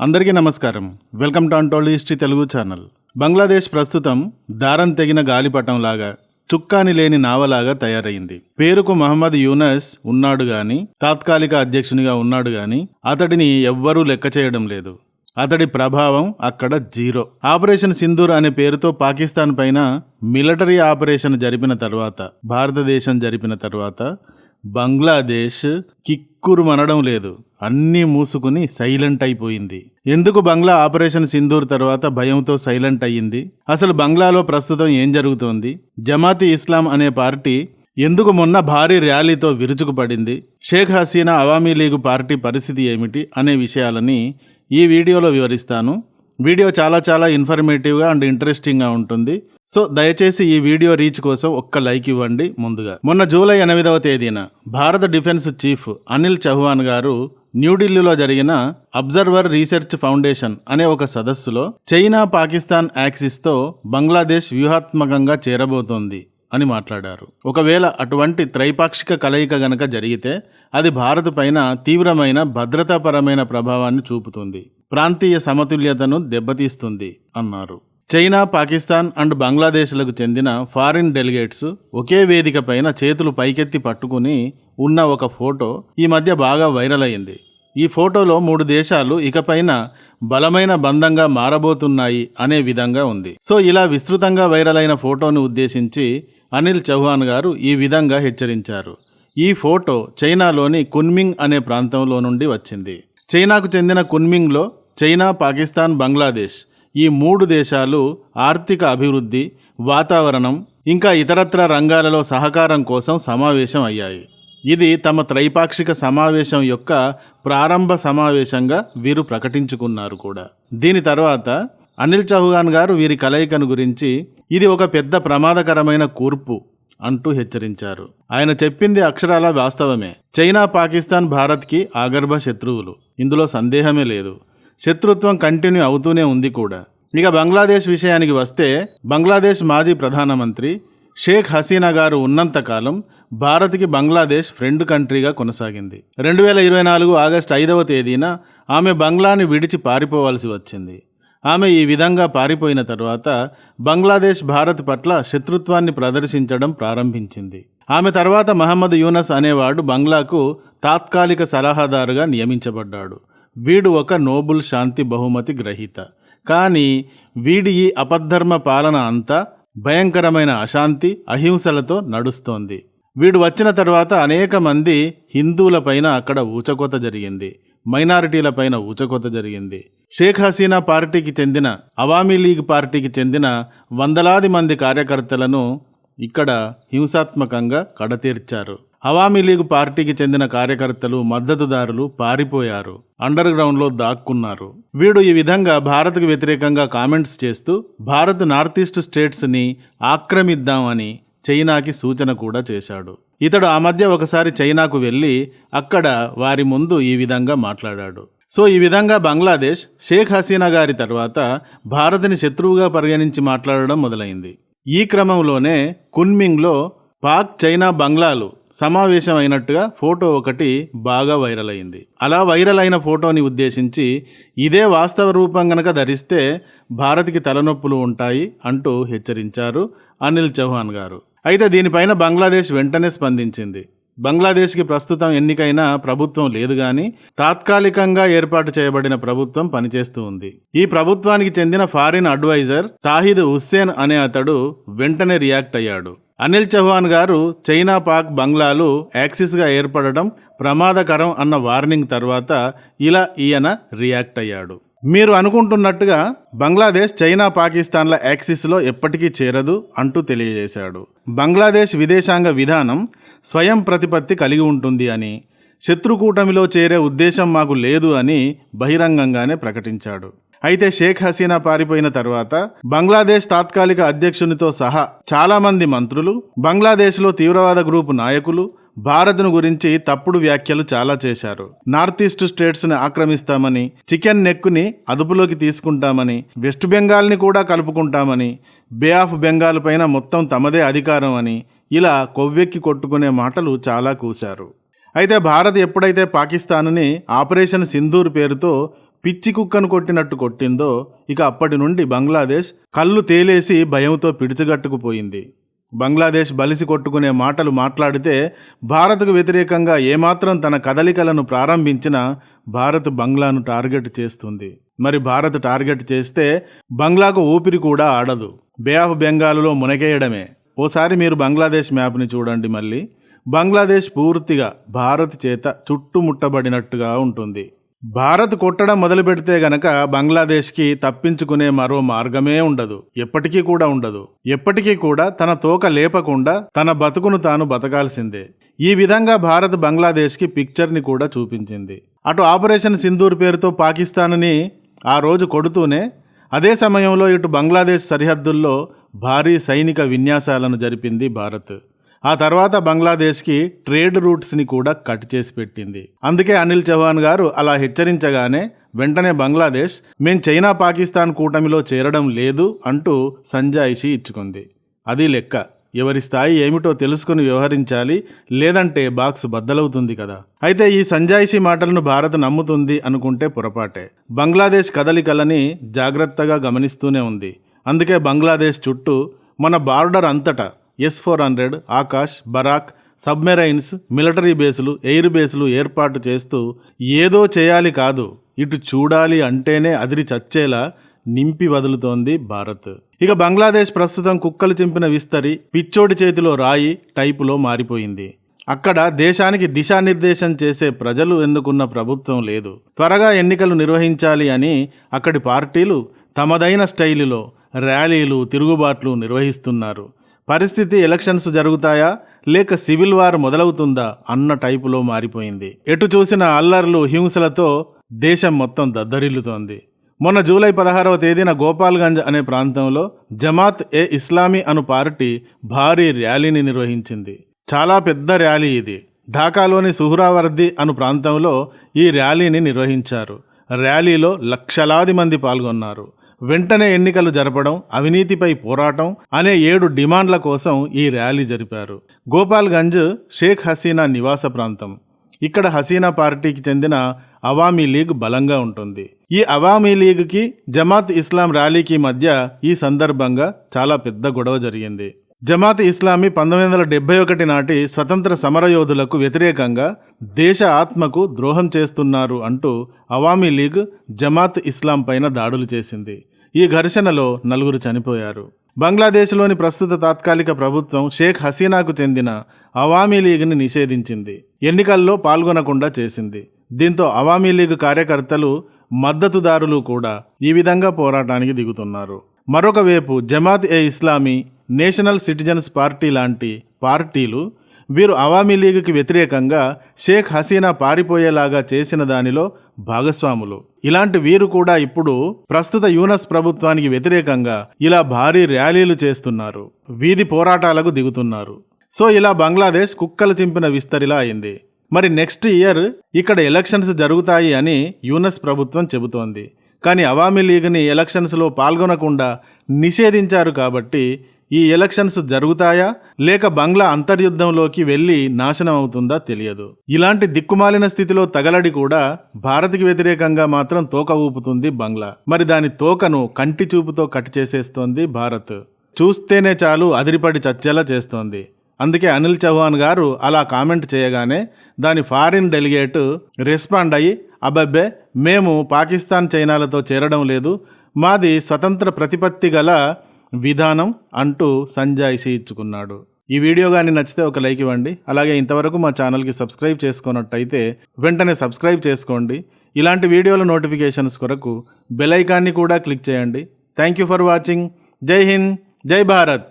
అందరికీ నమస్కారం. Welcome to untold history Telugu channel. Bangladesh ప్రస్తుతం దారం తెగిన గాలిపటంలాగా చుక్కాని లేని నావలాగా తయారైంది. పేరుకు మహమ్మద్ యూనస్ ఉన్నాడు గాని తాత్కాలిక అధ్యక్షునిగా ఉన్నాడు గాని అతడిని ఎవ్వరూ లెక్క చేయడం లేదు. అతడి ప్రభావం అక్కడ జీరో. ఆపరేషన్ సింధూర్ అనే పేరుతో పాకిస్తాన్ పైన మిలిటరీ ఆపరేషన్ జరిపిన తర్వాత భారతదేశం జరిపిన తర్వాత బంగ్లాదేశ్ కిక్కురు మనడం లేదు. అన్నీ మూసుకుని సైలెంట్ అయిపోయింది. ఎందుకు బంగ్లా ఆపరేషన్ సింధూర్ తర్వాత భయంతో సైలెంట్ అయ్యింది? అసలు బంగ్లాలో ప్రస్తుతం ఏం జరుగుతోంది? జమాతి ఇస్లాం అనే పార్టీ ఎందుకు మొన్న భారీ ర్యాలీతో విరుచుకుపడింది? షేక్ హసీనా అవామీ లీగ్ పార్టీ పరిస్థితి ఏమిటి అనే విషయాలని ఈ వీడియోలో వివరిస్తాను. వీడియో చాలా చాలా ఇన్ఫర్మేటివ్గా అండ్ ఇంట్రెస్టింగ్గా ఉంటుంది. సో దయచేసి ఈ వీడియో రీచ్ కోసం ఒక్క లైక్ ఇవ్వండి ముందుగా. మొన్న జూలై ఎనిమిదవ తేదీన భారత డిఫెన్స్ చీఫ్ అనిల్ చౌహాన్ గారు న్యూఢిల్లీలో జరిగిన అబ్జర్వర్ రీసెర్చ్ ఫౌండేషన్ అనే ఒక సదస్సులో చైనా పాకిస్తాన్ యాక్సిస్తో బంగ్లాదేశ్ వ్యూహాత్మకంగా చేరబోతోంది అని మాట్లాడారు. ఒకవేళ అటువంటి త్రైపాక్షిక కలయిక గనక జరిగితే అది భారత్ పైన తీవ్రమైన భద్రతాపరమైన ప్రభావాన్ని చూపుతుంది. ప్రాంతీయ సమతుల్యతను దెబ్బతీస్తుంది అన్నారు. చైనా పాకిస్తాన్ అండ్ బంగ్లాదేశ్లకు చెందిన ఫారిన్ డెలిగేట్స్ ఒకే వేదిక పైన చేతులు పైకెత్తి పట్టుకుని ఉన్న ఒక ఫోటో ఈ మధ్య బాగా వైరల్ అయింది. ఈ ఫోటోలో మూడు దేశాలు ఇకపైన బలమైన బంధంగా మారబోతున్నాయి అనే విధంగా ఉంది. సో ఇలా విస్తృతంగా వైరల్ అయిన ఫోటోను ఉద్దేశించి అనిల్ చౌహాన్ గారు ఈ విధంగా హెచ్చరించారు. ఈ ఫోటో చైనాలోని కున్మింగ్ అనే ప్రాంతంలో నుండి వచ్చింది. చైనాకు చెందిన కున్మింగ్లో చైనా పాకిస్తాన్ బంగ్లాదేశ్ ఈ మూడు దేశాలు ఆర్థిక అభివృద్ధి వాతావరణం ఇంకా ఇతరత్ర రంగాలలో సహకారం కోసం సమావేశం అయ్యాయి. ఇది తమ త్రైపాక్షిక సమావేశం యొక్క ప్రారంభ సమావేశంగా వీరు ప్రకటించుకున్నారు కూడా. దీని తర్వాత అనిల్ చౌహాన్ గారు వీరి కలయికను గురించి ఇది ఒక పెద్ద ప్రమాదకరమైన కూర్పు అంటూ హెచ్చరించారు. ఆయన చెప్పింది అక్షరాల వాస్తవమే. చైనా పాకిస్తాన్ భారత్కి ఆగర్భ శత్రువులు. ఇందులో సందేహమే లేదు. శత్రుత్వం కంటిన్యూ అవుతూనే ఉంది కూడా. ఇక బంగ్లాదేశ్ విషయానికి వస్తే బంగ్లాదేశ్ మాజీ ప్రధానమంత్రి షేక్ హసీనా గారు ఉన్నంతకాలం భారత్కి బంగ్లాదేశ్ ఫ్రెండ్ కంట్రీగా కొనసాగింది. రెండు వేల ఇరవై నాలుగు ఆగస్టు ఐదవ తేదీన ఆమె బంగ్లాని విడిచి పారిపోవాల్సి వచ్చింది. ఆమె ఈ విధంగా పారిపోయిన తర్వాత బంగ్లాదేశ్ భారత్ పట్ల శత్రుత్వాన్ని ప్రదర్శించడం ప్రారంభించింది. ఆమె తర్వాత మహమ్మద్ యూనస్ అనేవాడు బంగ్లాకు తాత్కాలిక సలహాదారుగా నియమించబడ్డాడు. వీడు ఒక నోబుల్ శాంతి బహుమతి గ్రహీత. కానీ వీడి ఈ అపద్ధర్మ పాలన అంతా భయంకరమైన అశాంతి అహింసలతో నడుస్తోంది. వీడు వచ్చిన తర్వాత అనేక మంది హిందువులపైన అక్కడ ఊచకోత జరిగింది. మైనారిటీలపైన ఊచకోత జరిగింది. షేక్ హసీనా పార్టీకి చెందిన అవామీ లీగ్ పార్టీకి చెందిన వందలాది మంది కార్యకర్తలను ఇక్కడ హింసాత్మకంగా కడతీర్చారు. అవామీ లీగ్ పార్టీకి చెందిన కార్యకర్తలు మద్దతుదారులు పారిపోయారు. అండర్ గ్రౌండ్లో దాక్కున్నారు. వీడు ఈ విధంగా భారత్కు వ్యతిరేకంగా కామెంట్స్ చేస్తూ భారత్ నార్త్ ఈస్ట్ స్టేట్స్ని ఆక్రమిద్దామని చైనాకి సూచన కూడా చేశాడు. ఇతడు ఆ మధ్య ఒకసారి చైనాకు వెళ్ళి అక్కడ వారి ముందు ఈ విధంగా మాట్లాడాడు. సో ఈ విధంగా బంగ్లాదేశ్ షేక్ హసీనా గారి తర్వాత భారత్ని శత్రువుగా పరిగణించి మాట్లాడడం మొదలైంది. ఈ క్రమంలోనే కున్మింగ్లో పాక్ చైనా బంగ్లాలు సమావేశం అయినట్టుగా ఫోటో ఒకటి బాగా వైరల్ అయింది. అలా వైరల్ అయిన ఫోటోని ఉద్దేశించి ఇదే వాస్తవ రూపం గనక ధరిస్తే భారత్కి తలనొప్పులు ఉంటాయి అంటూ హెచ్చరించారు అనిల్ చౌహాన్ గారు. అయితే దీనిపైన బంగ్లాదేశ్ వెంటనే స్పందించింది. బంగ్లాదేశ్కి ప్రస్తుతం ఎన్నికైన ప్రభుత్వం లేదు కానీ తాత్కాలికంగా ఏర్పాటు చేయబడిన ప్రభుత్వం పనిచేస్తూ ఉంది. ఈ ప్రభుత్వానికి చెందిన ఫారిన్ అడ్వైజర్ తాహిద్ హుస్సేన్ అనే అతడు వెంటనే రియాక్ట్ అయ్యాడు. అనిల్ చౌహాన్ గారు చైనా పాక్ బంగ్లాలు యాక్సిస్గా ఏర్పడడం ప్రమాదకరం అన్న వార్నింగ్ తర్వాత ఇలా ఈయన రియాక్ట్ అయ్యాడు. మీరు అనుకుంటున్నట్టుగా బంగ్లాదేశ్ చైనా పాకిస్తాన్ల యాక్సిస్లో ఎప్పటికీ చేరదు అంటూ తెలియజేశాడు. బంగ్లాదేశ్ విదేశాంగ విధానం స్వయం ప్రతిపత్తి కలిగి ఉంటుంది అని శత్రుకూటమిలో చేరే ఉద్దేశం మాకు లేదు అని బహిరంగంగానే ప్రకటించాడు. అయితే షేక్ హసీనా పారిపోయిన తర్వాత బంగ్లాదేశ్ తాత్కాలిక అధ్యక్షునితో సహా చాలా మంది మంత్రులు బంగ్లాదేశ్లో తీవ్రవాద గ్రూపు నాయకులు భారత్ను గురించి తప్పుడు వ్యాఖ్యలు చాలా చేశారు. నార్త్ ఈస్ట్ స్టేట్స్ని ఆక్రమిస్తామని చికెన్ నెక్కుని అదుపులోకి తీసుకుంటామని వెస్ట్ బెంగాల్ని కూడా కలుపుకుంటామని బే ఆఫ్ బెంగాల్ పైన మొత్తం తమదే అధికారం అని ఇలా కొవ్వెక్కి కొట్టుకునే మాటలు చాలా కూశారు. అయితే భారత్ ఎప్పుడైతే పాకిస్తాన్ని ఆపరేషన్ సింధూర్ పేరుతో పిచ్చి కుక్కను కొట్టినట్టు కొట్టిందో ఇక అప్పటి నుండి బంగ్లాదేశ్ కళ్ళు తేలేసి భయంతో పిడిచగట్టుకుపోయింది. బంగ్లాదేశ్ బలిసి కొట్టుకునే మాటలు మాట్లాడితే భారత్కు వ్యతిరేకంగా ఏమాత్రం తన కదలికలను ప్రారంభించినా భారత్ బంగ్లాను టార్గెట్ చేస్తుంది. మరి భారత్ టార్గెట్ చేస్తే బంగ్లాకు ఊపిరి కూడా ఆడదు. బే ఆఫ్ బెంగాల్లో మునకేయడమే ఓసారి మీరు బంగ్లాదేశ్ మ్యాప్ని చూడండి మళ్ళీ. బంగ్లాదేశ్ పూర్తిగా భారత్ చేత చుట్టుముట్టబడినట్టుగా ఉంటుంది. భారత్ కొట్టడం మొదలు పెడితే గనక బంగ్లాదేశ్కి తప్పించుకునే మరో మార్గమే ఉండదు. ఎప్పటికీ కూడా ఉండదు. ఎప్పటికీ కూడా తన తోక లేపకుండా తన బతుకును తాను బతకాల్సిందే. ఈ విధంగా భారత్ బంగ్లాదేశ్కి పిక్చర్ని కూడా చూపించింది. అటు ఆపరేషన్ సింధూర్ పేరుతో పాకిస్తాన్ని ఆ రోజు కొడుతూనే అదే సమయంలో ఇటు బంగ్లాదేశ్ సరిహద్దుల్లో భారీ సైనిక విన్యాసాలను జరిపింది భారత్. ఆ తర్వాత బంగ్లాదేశ్కి ట్రేడ్ రూట్స్ని కూడా కట్ చేసి పెట్టింది. అందుకే అనిల్ చౌహాన్ గారు అలా హెచ్చరించగానే వెంటనే బంగ్లాదేశ్ మేం చైనా పాకిస్తాన్ కూటమిలో చేరడం లేదు అంటూ సంజాయిషి ఇచ్చుకుంది. అది లెక్క. ఎవరి స్థాయి ఏమిటో తెలుసుకుని వ్యవహరించాలి లేదంటే బాక్స్ బద్దలవుతుంది కదా. అయితే ఈ సంజాయిషి మాటలను భారత్ నమ్ముతుంది అనుకుంటే పొరపాటే. బంగ్లాదేశ్ కదలికలని జాగ్రత్తగా గమనిస్తూనే ఉంది. అందుకే బంగ్లాదేశ్ చుట్టూ మన బార్డర్ అంతటా S four hundred Akash Barak submarines military బేసులు air బేసులు ఏర్పాటు చేస్తూ ఏదో చేయాలి కాదు ఇటు చూడాలి అంటేనే అదిరి చచ్చేలా నింపి వదులుతోంది భారత్. ఇక బంగ్లాదేశ్ ప్రస్తుతం కుక్కలు చింపిన విస్తరి పిచ్చోడి చేతిలో రాయి టైపులో మారిపోయింది. అక్కడ దేశానికి దిశానిర్దేశం చేసే ప్రజలు ఎన్నుకున్న ప్రభుత్వం లేదు. త్వరగా ఎన్నికలు నిర్వహించాలి అని అక్కడి పార్టీలు తమదైన స్టైలులో ర్యాలీలు తిరుగుబాట్లు నిర్వహిస్తున్నారు. పరిస్థితి ఎలక్షన్స్ జరుగుతాయా? లేక సివిల్ వార్ మొదలవుతుందా? అన్న టైపులో మారిపోయింది. ఎటు చూసిన అల్లర్లు హింసలతో దేశం మొత్తం దద్దరిల్లుతోంది. మొన్న జూలై పదహారవ తేదీన గోపాల్గంజ్ అనే ప్రాంతంలో జమాత్ ఏ ఇస్లామీ అను పార్టీ భారీ ర్యాలీని నిర్వహించింది. చాలా పెద్ద ర్యాలీ ఇది. ఢాకాలోని సుహురావర్ది అను ప్రాంతంలో ఈ ర్యాలీని నిర్వహించారు. ర్యాలీలో లక్షలాది మంది పాల్గొన్నారు. వెంటనే ఎన్నికలు జరపడం అవినీతిపై పోరాటం అనే ఏడు డిమాండ్ల కోసం ఈ ర్యాలీ జరిపారు. గోపాల్గంజ్ షేక్ హసీనా నివాస ప్రాంతం. ఇక్కడ హసీనా పార్టీకి చెందిన అవామీ లీగ్ బలంగా ఉంటుంది. ఈ అవామీ లీగ్కి జమాత్ ఇస్లాం ర్యాలీకి మధ్య ఈ సందర్భంగా చాలా పెద్ద గొడవ జరిగింది. జమాత్ ఇస్లామీ పంతొమ్మిది వందల డెబ్బై ఒకటి నాటి స్వతంత్ర సమరయోధులకు వ్యతిరేకంగా దేశ ఆత్మకు ద్రోహం చేస్తున్నారు అంటూ అవామీ లీగ్ జమాత్ ఇస్లాం పైన దాడులు చేసింది. ఈ ఘర్షణలో నలుగురు చనిపోయారు. బంగ్లాదేశ్లోని ప్రస్తుత తాత్కాలిక ప్రభుత్వం షేక్ హసీనాకు చెందిన అవామీ లీగ్ని నిషేధించింది. ఎన్నికల్లో పాల్గొనకుండా చేసింది. దీంతో అవామీ లీగ్ కార్యకర్తలు మద్దతుదారులు కూడా ఈ విధంగా పోరాటానికి దిగుతున్నారు. మరొక వైపు Jamaat e Islami national citizens party లాంటి పార్టీలు వీరు అవామీ లీగ్కి వ్యతిరేకంగా షేక్ హసీనా పారిపోయేలాగా చేసిన దానిలో భాగస్వాములు. ఇలాంటి వీరు కూడా ఇప్పుడు ప్రస్తుత యూనస్ ప్రభుత్వానికి వ్యతిరేకంగా ఇలా భారీ ర్యాలీలు చేస్తున్నారు. వీధి పోరాటాలకు దిగుతున్నారు. సో ఇలా బంగ్లాదేశ్ కుక్కలు చింపిన విస్తరిలా అయింది. మరి నెక్స్ట్ ఇయర్ ఇక్కడ ఎలక్షన్స్ జరుగుతాయి అని యూనస్ ప్రభుత్వం చెబుతోంది. కానీ అవామీ లీగ్ని ఎలక్షన్స్లో పాల్గొనకుండా నిషేధించారు కాబట్టి ఈ ఎలక్షన్స్ జరుగుతాయా? లేక బంగ్లా అంతర్యుద్ధంలోకి వెళ్ళి నాశనం అవుతుందా తెలియదు. ఇలాంటి దిక్కుమాలిన స్థితిలో తగలడి కూడా భారత్కి వ్యతిరేకంగా మాత్రం తోక ఊపుతుంది బంగ్లా. మరి దాని తోకను కంటి చూపుతో కట్ చేసేస్తోంది భారత్. చూస్తేనే చాలు అదిరిపడి చచ్చేలా చేస్తోంది. అందుకే అనిల్ చౌహాన్ గారు అలా కామెంట్ చేయగానే దాని ఫారిన్ డెలిగేట్ రెస్పాండ్ అయ్యి అబ్బబ్బే మేము పాకిస్తాన్ చైనాలతో చేరడం లేదు. మాది స్వతంత్ర ప్రతిపత్తి గల విధానం అంటూ సంజాయిషి ఇచ్చుకున్నాడు ఈ వీడియో కానీ నచ్చితే ఒక లైక్ ఇవ్వండి. అలాగే ఇంతవరకు మా ఛానల్కి సబ్స్క్రైబ్ చేసుకున్నట్టయితే వెంటనే సబ్స్క్రైబ్ చేసుకోండి. ఇలాంటి వీడియోల నోటిఫికేషన్స్ కొరకు బెల్ ఐకాన్ని కూడా క్లిక్ చేయండి. Thank you for watching. జై హింద్. జై భారత్.